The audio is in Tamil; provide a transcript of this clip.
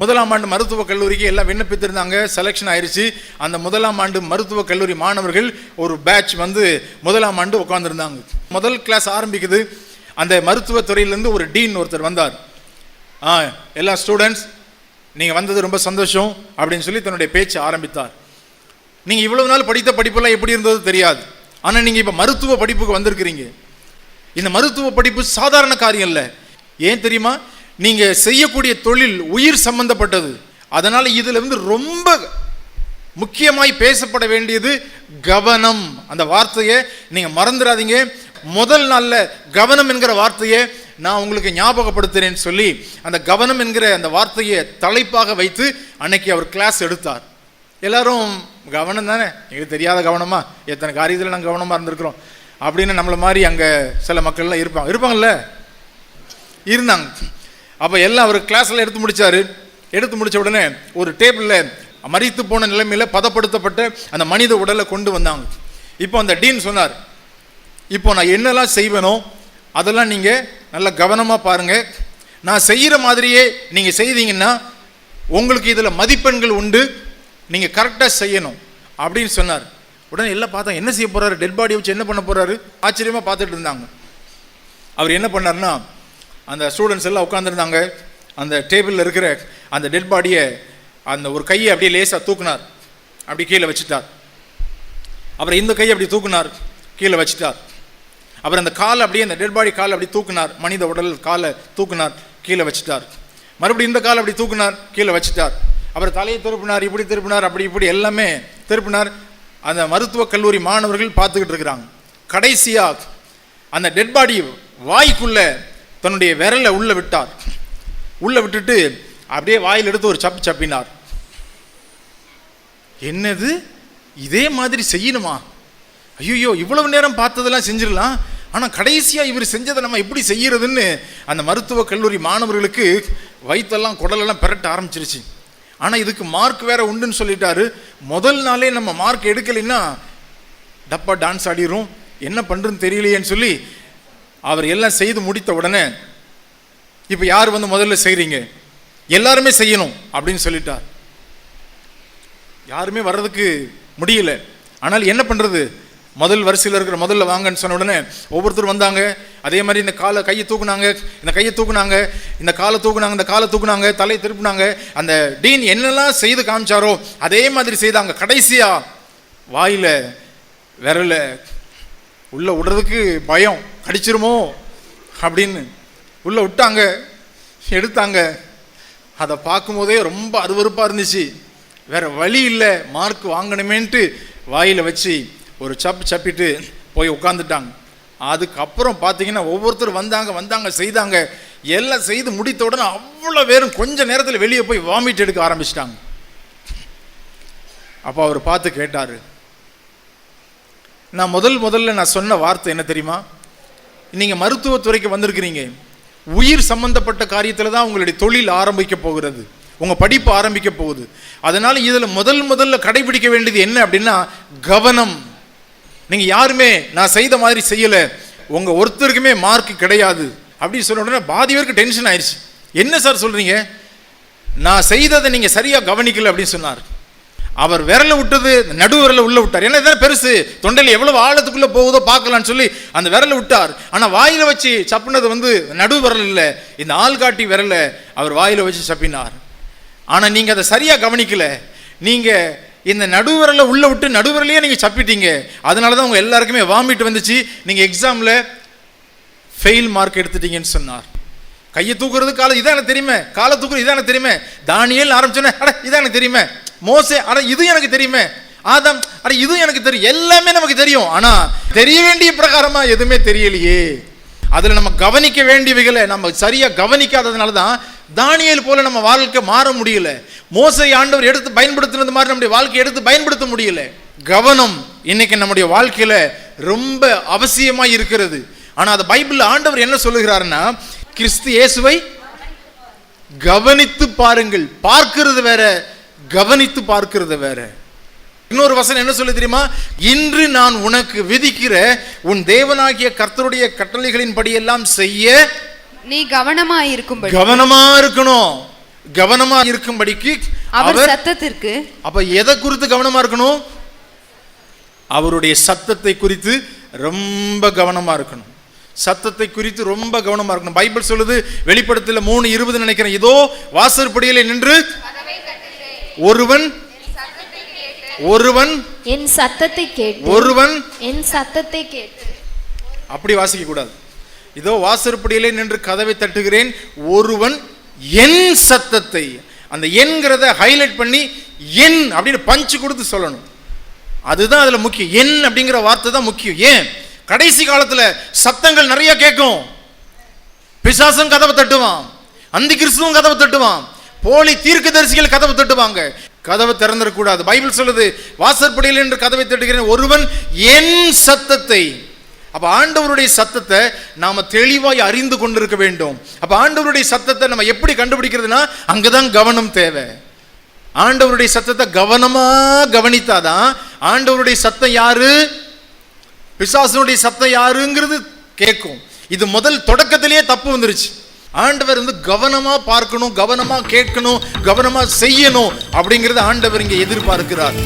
முதலாம் ஆண்டு மருத்துவக் கல்லூரிக்கு எல்லாம் விண்ணப்பித்திருந்தாங்க. செலெக்ஷன் ஆயிடுச்சு அந்த முதலாம் ஆண்டு மருத்துவக் கல்லூரி மாணவர்கள் ஒரு பேட்ச் வந்து முதலாம் ஆண்டு உட்காந்துருந்தாங்க முதல் கிளாஸ் ஆரம்பிக்குது. அந்த மருத்துவத்துறையிலேருந்து ஒரு டீன் ஒருத்தர் வந்தார். ஆ எல்லா ஸ்டூடெண்ட்ஸ் நீங்கள் வந்தது ரொம்ப சந்தோஷம் அப்படின்னு சொல்லி தன்னுடைய பேச்சு ஆரம்பித்தார். நீங்கள் இவ்வளவு நாள் படித்த படிப்பெல்லாம் எப்படி இருந்தது தெரியாது. ஆனால் நீங்கள் இப்போ மருத்துவ படிப்புக்கு வந்திருக்கிறீங்க. இந்த மருத்துவ படிப்பு சாதாரண காரியம் இல்லை. ஏன் தெரியுமா? நீங்கள் செய்யக்கூடிய தொழில் உயிர் சம்பந்தப்பட்டது. அதனால் இதில் வந்து ரொம்ப முக்கியமாய் பேசப்பட வேண்டியது கவனம். அந்த வார்த்தையை நீங்கள் மறந்துடாதீங்க முதல் நாளில் கவனம் என்கிற வார்த்தையை நான் உங்களுக்கு ஞாபகப்படுத்துகிறேன்னு சொல்லி அந்த கவனம் என்கிற அந்த வார்த்தையை தலைப்பாக வைத்து அன்னைக்கு அவர் கிளாஸ் எடுத்தார். எல்லாரும் கவனம் தானே? எங்களுக்கு தெரியாத கவனமா? எத்தனை காரியத்தில் நாங்கள் கவனமாக இருந்திருக்கிறோம்? அப்படின்னு நம்மளை மாதிரி அங்கே சில மக்கள்லாம் இருப்பாங்க. இருப்பாங்கல்ல? இருந்தாங்க. அப்போ எல்லாம் அவர் கிளாஸில் எடுத்து முடித்தார் எடுத்து முடித்த உடனே ஒரு டேபிளில் மறித்து போன நிலைமையில் பதப்படுத்தப்பட்ட அந்த மனித உடலை கொண்டு வந்தாங்க. இப்போ அந்த டீன் சொன்னார் இப்போ நான் என்னெல்லாம் செய்வேனோ அதெல்லாம் நீங்கள் நல்லா கவனமாக பாருங்கள் நான் செய்கிற மாதிரியே நீங்கள் செய்தீங்கன்னா உங்களுக்கு இதில் மதிப்பெண்கள் உண்டு. நீங்கள் கரெக்டாக செய்யணும். அப்படின்னு சொன்னார். உடனே எல்லாம் பார்த்தா என்ன செய்ய போகிறாரு டெட் பாடியை வச்சு என்ன பண்ண போகிறாரு ஆச்சரியமாக பார்த்துட்டு இருந்தாங்க. அவர் என்ன பண்ணாருன்னா அந்த ஸ்டூடெண்ட்ஸ் எல்லாம் உட்காந்துருந்தாங்க அந்த டேபிளில் இருக்கிற அந்த டெட் பாடியை அந்த ஒரு கையை அப்படியே லேசாக தூக்குனார். அப்படி கீழே வச்சுட்டார். அப்புறம் இந்த கையை அப்படி தூக்குனார். கீழே வச்சுட்டார். அப்புறம் அந்த காலை அப்படியே அந்த டெட் பாடி காலை அப்படி தூக்குனார். மனித உடல் காலை தூக்குனார். கீழே வச்சுட்டார். மறுபடியும் இந்த காலை அப்படி தூக்குனார். கீழே வச்சுட்டார். அப்புறம் தலையை திருப்பினார் இப்படி திருப்பினார் அப்படி இப்படி எல்லாமே திருப்பினார். அந்த மருத்துவக் கல்லூரி மாணவர்கள் பார்த்துக்கிட்டு இருக்கிறாங்க. கடைசியாக அந்த டெட் பாடி வாய்க்குள்ளே தன்னுடைய விரலை உள்ளே விட்டார். உள்ளே விட்டுட்டு அப்படியே வாயில் எடுத்து ஒரு சப்பு சப்பினார். என்னது? இதே மாதிரி செய்யணுமா? ஐயோ இவ்வளவு நேரம் பார்த்ததெல்லாம் செஞ்சிடலாம். ஆனால் கடைசியாக இவர் செஞ்சதை நம்ம எப்படி செய்கிறதுன்னு அந்த மருத்துவக் கல்லூரி மாணவர்களுக்கு வயிற்றெல்லாம் குடலெல்லாம் பெரட்ட ஆரம்பிச்சிருச்சு. ஆனால் இதுக்கு மார்க் வேற உண்டுன்னு சொல்லிட்டாரு. முதல் நாளே நம்ம மார்க் எடுக்கலைன்னா டப்பா டான்ஸ் ஆடிரும் என்ன பண்ணுறதுன்னு தெரியலையேன்னு சொல்லி அவர் எல்லாம் செய்து முடித்த உடனே இப்போ யார் வந்து முதல்ல செய்கிறீங்க எல்லாருமே செய்யணும் அப்படின்னு சொல்லிட்டார். யாருமே வர்றதுக்கு முடியல. ஆனால் என்ன பண்ணுறது முதல் வரிசையில் இருக்கிற முதல்ல வாங்கன்னு சொன்ன உடனே ஒவ்வொருத்தரும் வந்தாங்க. அதே மாதிரி இந்த காலை கையை தூக்குனாங்க இந்த கையை தூக்குனாங்க இந்த காலை தூக்குனாங்க இந்த காலை தூக்குனாங்க தலையை திருப்பினாங்க. அந்த டீன் என்னெல்லாம் செய்து காமிச்சாரோ அதே மாதிரி செய்தாங்க. கடைசியாக வாயில விரல உள்ளே விடுறதுக்கு பயம் கடிச்சிருமோ? அப்படின்னு உள்ளே விட்டாங்க எடுத்தாங்க. அதை பார்க்கும்போதே ரொம்ப அருவருப்பாக இருந்துச்சு. வேற வழி இல்லை மார்க் வாங்கணுமேன்ட்டு வாயில் வச்சு ஒரு சப்பு சப்பிட்டு போய் உட்காந்துட்டாங்க அதுக்கப்புறம் பார்த்தீங்கன்னா ஒவ்வொருத்தர் வந்தாங்க வந்தாங்க செய்தாங்க. எல்லாம் செய்து முடித்த உடனே அவ்வளோ பேரும் கொஞ்ச நேரத்தில் வெளியே போய் வாமிட் எடுக்க ஆரம்பிச்சிட்டாங்க. அப்போ அவர் பார்த்து கேட்டார் நான் முதல் முதல்ல நான் சொன்ன வார்த்தை என்ன தெரியுமா? நீங்கள் மருத்துவத்துறைக்கு வந்திருக்கிறீங்க. உயிர் சம்பந்தப்பட்ட காரியத்தில் தான் உங்களுடைய தொழில் ஆரம்பிக்க போகிறது. உங்கள் படிப்பு ஆரம்பிக்க போகுது. அதனால் இதில் முதல் முதல்ல கடைபிடிக்க வேண்டியது என்ன அப்படின்னா கவனம். நீங்கள் யாருமே நான் செய்த மாதிரி செய்யலை. உங்கள் ஒருத்தருக்குமே மார்க் கிடையாது. அப்படின்னு சொன்ன உடனே பாதி பேருக்கு டென்ஷன் ஆயிடுச்சு என்ன சார் சொல்கிறீங்க நான் செய்ததை நீங்கள் சரியாக கவனிக்கல அப்படின்னு சொன்னார். அவர் விரல விட்டது நடு விரலை உள்ள விட்டார். ஏன்னா இதான் பெருசு. தொண்டையில் எவ்வளவு ஆழத்துக்குள்ள போகுதோ பார்க்கலாம்னு சொல்லி அந்த விரல விட்டார். ஆனால் வாயில வச்சு சப்புனது வந்து நடு விரல் இல்லை இந்த ஆள்காட்டி விரலை அவர் வாயில வச்சு சப்பினார். ஆனால் நீங்கள் அதை சரியாக கவனிக்கல. நீங்கள் இந்த நடுவரில் உள்ள விட்டு நடுவரிலேயே நீங்கள் சப்பிட்டீங்க. அதனால தான் உங்கள் எல்லாருக்குமே வாமிட் வந்துச்சு. நீங்கள் எக்ஸாமில் ஃபெயில் மார்க் எடுத்துட்டீங்கன்னு சொன்னார். கையை தூக்குறது காலை இதான் எனக்கு தெரியுமே? காலை தூக்குறது இதான் எனக்கு தெரியுமே? தானியல் ஆரம்பிச்சோன்னே அட இதான் எனக்கு தெரியுமே? மோசே அட இது எனக்கு தெரியுமே. ஆதாம் அட இது எனக்கு தெரியும் எல்லாமே நமக்கு தெரியும். ஆனா தெரிய வேண்டிய பிரகாரமா எதுவுமே தெரியலையே. அதில் நம்ம கவனிக்க வேண்டியவைகளை நம்ம சரியாக கவனிக்காததுனால தான் தானியல் போல நம்ம வாழ்க்கை மாற முடியல. மோசை ஆண்டவர் எடுத்து பயன்படுத்துனது மாதிரி நம்முடைய வாழ்க்கையை எடுத்து பயன்படுத்த முடியல. கவனம் இன்னைக்கு நம்முடைய வாழ்க்கையில் ரொம்ப அவசியமாக இருக்கிறது. ஆனால் அது பைபிளில் ஆண்டவர் என்ன சொல்லுகிறாருன்னா கிறிஸ்து இயேசுவை கவனித்து பாருங்கள். பார்க்கிறது வேற கவனித்து பார்க்கிறது வேற. இன்னொரு வசனம் என்ன சொல்லி தெரியுமா? இன்று நான் உனக்கு விதிக்கிற உன் தேவனாகிய கர்த்தருடைய கட்டளைகளின்படி எல்லாம் செய்ய நீ கவனமாயிருக்கும்படி கவனமா இருக்கணும். கவனமா இருக்கும்படிக்கு அவர் அவர் சத்தத்திற்கு அப்ப எதை குறித்து கவனமா இருக்கணும்? அவருடைய சத்தத்தை குறித்து ரொம்ப கவனமா இருக்கணும். சத்தத்தை குறித்து ரொம்ப கவனமா இருக்கணும். பைபிள் சொல்லுது வெளிப்படத்துல மூணு இருபது நினைக்கிறேன். இதோ வாசற்படியிலே நின்று ஒருவன் ஒருவன் என் சத்தத்தை கேட்டு ஒருவன். என் சத்தத்தை கேட்டு. அப்படி வாசிக்க கூடாது. இதோ வாசற்படியிலே நின்று கதவை தட்டுகிறேன். ஒருவன் என் சத்தத்தை அந்த என்கிறத ஹைலைட் பண்ணி என் அப்படின்னு பஞ்சு கொடுத்து சொல்லணும். அதுதான் அதுல முக்கியம். என் அப்படிங்கிற வார்த்தை தான் முக்கியம். ஏன்? கடைசி காலத்துல சத்தங்கள் நிறைய கேட்கும். பிசாசும் கதவை தட்டுவான். அந்தி கிறிஸ்துவும் கதவை தட்டுவான். போலி தீர்க்க தரிசிகள் கதவை தட்டுவாங்க. கதவை திறந்துடக்கூடாது பைபிள் சொல்லுது வாசற்படியில் என்று கதவை தட்டுகிறேன். ஒருவன் என் சத்தத்தை அப்ப ஆண்டவருடைய சத்தத்தை நாம தெளிவாய் அறிந்து கொண்டிருக்க வேண்டும். அப்ப ஆண்டவருடைய சத்தத்தை நம்ம எப்படி கண்டுபிடிக்கிறதுனா அங்கதான் கவனம் தேவை. ஆண்டவருடைய சத்தத்தை கவனமா கவனித்தாதான் ஆண்டவருடைய சத்தம் யாரு? பிசாசனுடைய சத்தம் யாருங்கிறது கேட்கும். இது முதல் தொடக்கத்திலேயே தப்பு வந்துருச்சு. ஆண்டவர் வந்து கவனமா பார்க்கணும் கவனமா கேட்கணும் கவனமா செய்யணும் அப்படிங்கிறத ஆண்டவர் இங்க எதிர்பார்க்கிறார்.